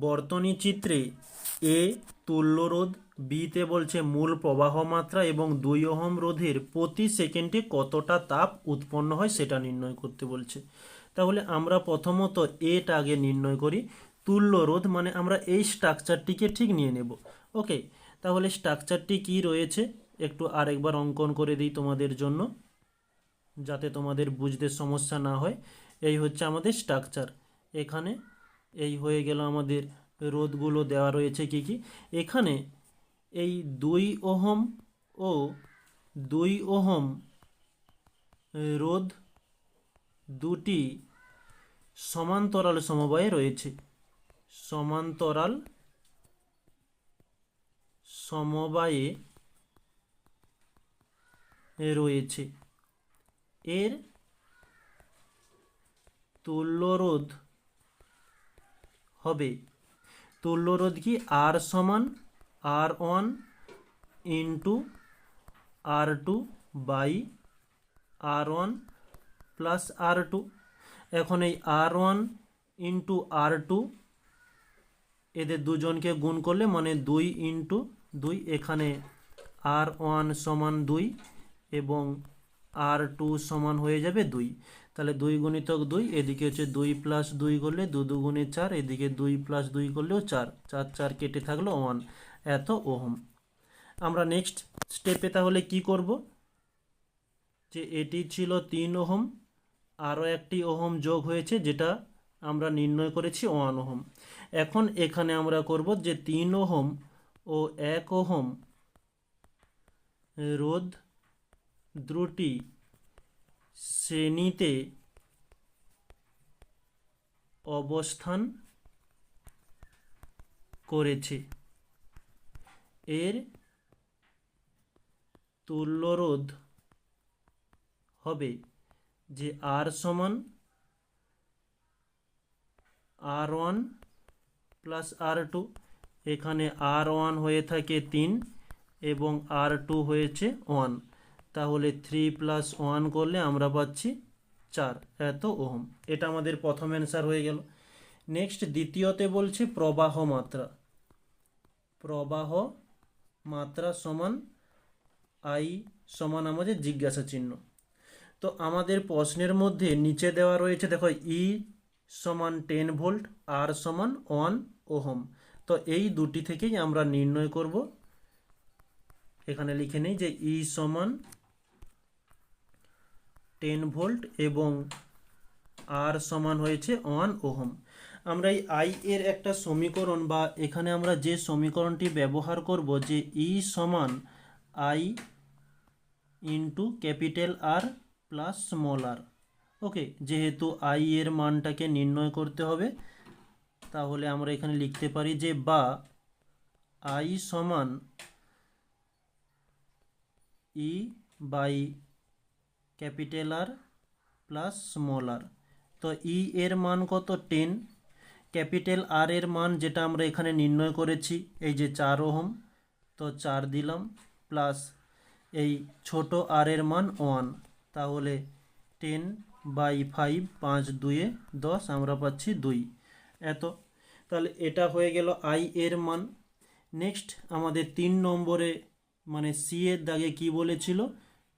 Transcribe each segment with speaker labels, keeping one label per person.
Speaker 1: বর্তনী চিত্রে এ তুল্যরোধ, বিতে বলছে মূল প্রবাহ মাত্রা এবং দুই ওহম রোধের প্রতি সেকেন্ডে কতটা তাপ উৎপন্ন হয় সেটা নির্ণয় করতে বলছে। তাহলে আমরা প্রথমত এটা আগে নির্ণয় করি। তুল্য রোধ মানে আমরা এই স্ট্রাকচারটিকে ঠিক নিয়ে নেব। ওকে, তাহলে স্ট্রাকচারটি কি রয়েছে? একটু আরেকবার অঙ্কন করে দিই তোমাদের জন্য, যাতে তোমাদের বুঝতে সমস্যা না হয়। এই হচ্ছে আমাদের স্ট্রাকচার। এখানে এই হয়ে গেল আমাদের রোধগুলো দেওয়া রয়েছে কি কি? এখানে এই দুই ওহম ও দুই ওহম রোধ দুটি সমান্তরাল সমবায়ে রয়েছে। সমান্তরাল সমবায়ে রয়েছে। এর তুল্যরোধ হবে। তুল্যরোধ কি আর সমান R one into R two by R one plus R two এখন এই R one into R two এদের দুজনকে গুণ করলে মানে দুই ইন্টু দুই। এখানে আর ওয়ান সমান দুই এবং আর টু সমান হয়ে যাবে দুই। তাহলে দুই গুণিতক দুই, এদিকে হচ্ছে দুই প্লাস দুই করলে দু দু দুগুণে চার, এদিকে দুই প্লাস দুই করলেও চার। চার চার কেটে থাকল ওয়ান এত ওহম। আমরা নেক্সট স্টেপে তাহলে কি করব? যে এটি ছিল তিন ওহম, আরও একটি ওহম যোগ হয়েছে যেটা আমরা নির্ণয় করেছি ওয়ান ওহম। এখন এখানে আমরা করব যে তিন ওহম ও এক ওহম রোধ দ্রুটি শ্রেণীতে অবস্থান করেছে। এর তুল্যরোধ হবে যে আর সমান R one plus R two এখানে আর ওয়ান হয়ে থাকে তিন এবং আর টু হয়েছে ওয়ান তাহলে থ্রি প্লাস ওয়ান করলে আমরা পাচ্ছি চার। এত ওহম। এটা আমাদের প্রথম অ্যান্সার হয়ে গেল। নেক্সট দ্বিতীয়তে বলছে প্রবাহ মাত্রা। প্রবাহ মাত্রা সমান আই সমান আমাদের জিজ্ঞাসা চিহ্ন। তো আমাদের প্রশ্নের মধ্যে নিচে দেওয়া রয়েছে, দেখো ই সমান টেন ভোল্ট আর সমান ওয়ান ওহম। তো এই দুটি থেকেই আমরা নির্ণয় করব। এখানে লিখে নেই যে ই সমান টেন ভোল্ট এবং আর সমান হয়েছে ওয়ান ওহম। আমরা এই আই এর একটা সমীকরণ বা এখানে আমরা যে সমীকরণটি ব্যবহার করব যে ই সমান I into capital R plus small R okay, যেহেতু আই এর মানটাকে নির্ণয় করতে হবে, তাহলে আমরা এখানে লিখতে পারি যে বা আই সমান E by capital R plus small R তো ই এর মান কত? টেন। ক্যাপিটাল আর এর মান যেটা আমরা এখানে নির্ণয় করেছি, এই যে চার ওহম, তো চার দিলাম, প্লাস এই ছোট আর এর মান ওয়ান। তাহলে টেন বাই ফাইভ, পাঁচ, দুয়ে দশ, আমরা পাচ্ছি দুই। এত। তাহলে এটা হয়ে গেল আই এর মান। নেক্সট, আমাদের তিন নম্বরে মানে সি এর দাগে কি বলেছিল?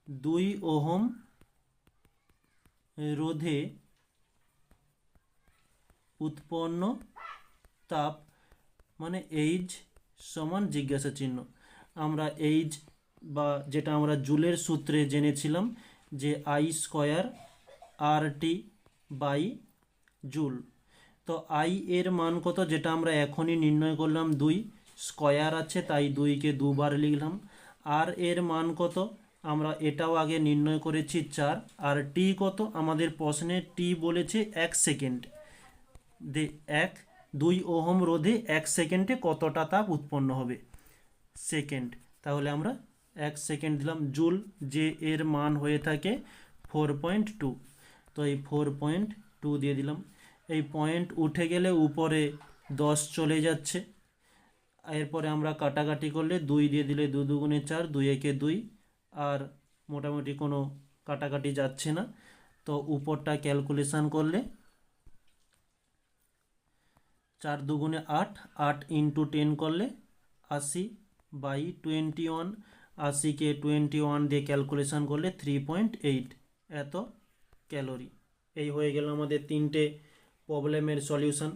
Speaker 1: দুই ওহম রোধে উৎপন্ন তাপ মানে এইচ সমান জিজ্ঞাসা চিহ্ন। আমরা এইচ বা যেটা আমরা জুলের সূত্রে জেনেছিলাম যে I square R T by joule. তো আই এর মান কত যেটা আমরা এখনই নির্ণয় করলাম দুই। স্কয়ার আছে, তাই দুইকে দুবার লিখলাম। আর এর মান কত? আমরা এটাও আগে নির্ণয় করেছি চার, আর টি কত? আমাদের প্রশ্নে টি বলেছে এক সেকেন্ড। দে, এক, দুই ওহম রোধে এক সেকেন্ডে কতটা তাপ উৎপন্ন হবে? সেকেন্ড। তাহলে আমরা এক সেকেন্ড দিলাম জুল, যে এর মান হয়ে থাকে ফোর পয়েন্ট টু। তো এই ফোর পয়েন্ট টু দিয়ে দিলাম। এই পয়েন্ট উঠে গেলে উপরে দশ চলে যাচ্ছে। এরপরে আমরা কাটাকাটি করলে দুই দিয়ে দিলে দু দুগুণে চার, দুই একে দুই। আর মোটামুটি কোনো কাটাকাটি যাচ্ছে না। তো উপরটা ক্যালকুলেশান করলে চার দুগুণে আট আট ইন্টু টেন করলে আশি বাই টোয়েন্টি ওয়ান আশিকে টোয়েন্টি ওয়ান দিয়ে ক্যালকুলেশান করলে থ্রি পয়েন্ট এইট এত ক্যালোরি এই হয়ে গেল আমাদের তিনটে প্রবলেমের সলিউশন